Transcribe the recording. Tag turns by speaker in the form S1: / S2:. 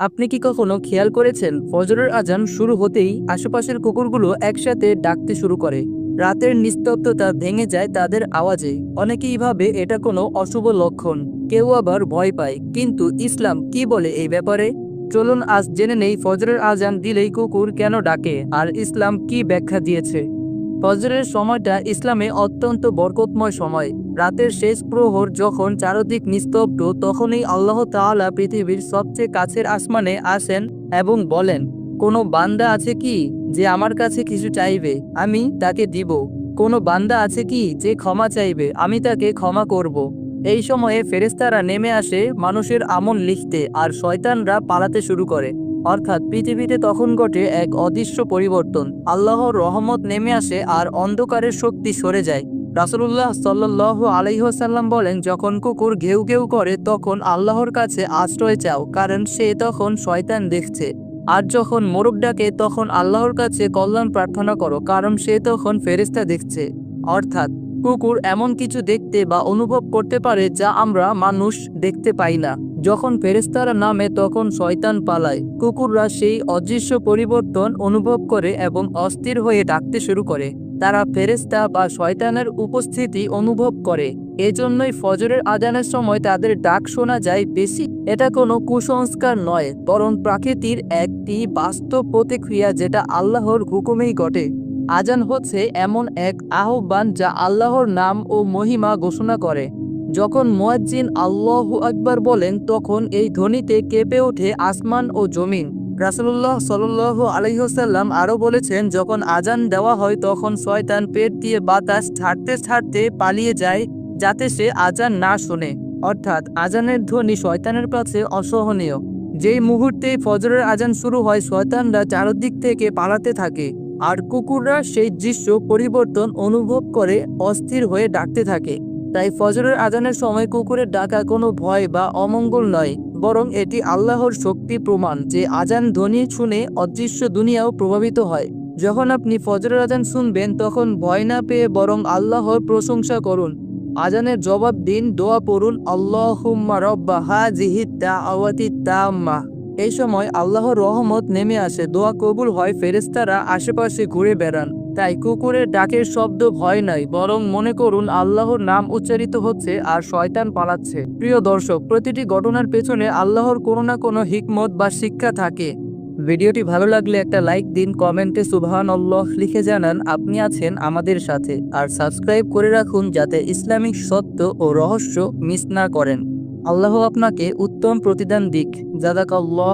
S1: আপনি কি কখনো খেয়াল করেছেন, ফজরের আজান শুরু হতেই আশেপাশের কুকুরগুলো একসাথে ডাকতে শুরু করে? রাতের নিস্তব্ধতা ভেঙে যায় তাদের আওয়াজে। অনেকেই ভাবে এটা কোনো অশুভ লক্ষণ। কেউ আবার ভয় পায়। কিন্তু ইসলাম কি বলে এই ব্যাপারে? চলুন আজ জেনে নেই ফজরের আজান দিলেই কুকুর কেন ডাকে আর ইসলাম কি ব্যাখ্যা দিয়েছে। ফজরের সময়টা ইসলামে অত্যন্ত বরকতময় সময়। রাতের শেষ প্রহর যখন চারদিক নিস্তব্ধ, তখনই আল্লাহ তাআলা পৃথিবীর সবচেয়ে কাছের আসমানে আসেন এবং বলেন, কোনো বান্দা আছে কি যে আমার কাছে কিছু চাইবে? আমি তাকে দিব। কোনো বান্দা আছে কি যে ক্ষমা চাইবে? আমি তাকে ক্ষমা করব। এই সময়ে ফেরেস্তারা নেমে আসে মানুষের আমল লিখতে, আর শয়তানরা পালাতে শুরু করে। অর্থাৎ পৃথিবীতে তখন ঘটে এক অদৃশ্য পরিবর্তন। আল্লাহর রহমত নেমে আসে আর অন্ধকারের শক্তি সরে যায়। রাসুল্লাহ সাল্লাহ আলহিহাসাল্লাম বলেন, যখন কুকুর ঘেউ ঘেউ করে, তখন আল্লাহর কাছে আশ্রয় চাও, কারণ সে তখন শয়তান দেখছে। আর যখন মোরগ ডাকে, তখন আল্লাহর কাছে কল্যাণ প্রার্থনা করো, কারণ সে তখন ফেরিস্তা দেখছে। অর্থাৎ, কুকুর এমন কিছু দেখতে বা অনুভব করতে পারে যা আমরা মানুষ দেখতে পাই না। যখন ফেরেস্তারা নামে, তখন শয়তান পালায়। কুকুররা সেই অদৃশ্য পরিবর্তন অনুভব করে এবং অস্থির হয়ে ডাকতে শুরু করে। তারা ফেরেস্তা বা শয়তানের উপস্থিতি অনুভব করে। এজন্যই ফজরের আজানের সময় তাদের ডাক শোনা যায় বেশি। এটা কোনো কুসংস্কার নয়, বরং প্রাকৃতির একটি বাস্তব প্রতিক্রিয়া যেটা আল্লাহর হুকুমেই ঘটে। আজান হচ্ছে এমন এক আহ্বান যা আল্লাহর নাম ও মহিমা ঘোষণা করে। যখন মুয়াজ্জিন আল্লাহ আকবার বলেন, তখন এই ধ্বনিতে কেঁপে ওঠে আসমান ও জমিন। রাসুল্লাহ সাল আলহিহসাল্লাম আরও বলেছেন, যখন আজান দেওয়া হয়, তখন শয়তান পেট দিয়ে বাতাস ছাড়তে ছাড়তে পালিয়ে যায়, যাতে সে আজান না শোনে। অর্থাৎ আজানের ধ্বনি শয়তানের কাছে অসহনীয়। যেই মুহূর্তে ফজরের আজান শুরু হয়, শয়তানরা চারদিক থেকে পালাতে থাকে, আর কুকুররা সেই দৃশ্য পরিবর্তন অনুভব করে অস্থির হয়ে ডাকতে থাকে। তাই ফজরের আজানের সময় কুকুরের ডাকা কোনো ভয় বা অমঙ্গল নয়, বরং এটি আল্লাহর শক্তি প্রমাণ যে আজান ধ্বনি শুনে অদৃশ্য দুনিয়াও প্রভাবিত হয়। যখন আপনি ফজরের আজান শুনবেন, তখন ভয় না পেয়ে বরং আল্লাহর প্রশংসা করুন। আজানের জবাব দিন, দোয়া পড়ুন, আল্লাহুম্মা রব্বা হাজিহি দাওয়াতি তাম্মা। এই সময় আল্লাহর রহমত নেমে আসে, দোয়া কবুল হয় ফেরেস্তারা আশেপাশে ঘুরে বেড়ান। তাই কুকুরের ডাকের শব্দ ভয় নাই, বরং মনে করুন আল্লাহর নাম উচ্চারিত হচ্ছে আর শয়তান পালাচ্ছে। প্রিয় দর্শক, প্রতিটি ঘটনার পেছনে আল্লাহর কোনো না কোনো হিকমত বা শিক্ষা থাকে। ভিডিওটি ভালো লাগলে একটা লাইক দিন, কমেন্টে সুবহান আল্লাহ লিখে জানান, আপনি আছেন আমাদের সাথে। আর সাবস্ক্রাইব করে রাখুন যাতে ইসলামিক সত্য ও রহস্য মিস না করেন। আল্লাহ আপনাকে উত্তম প্রতিদান দিক। জাদাক আল্লাহ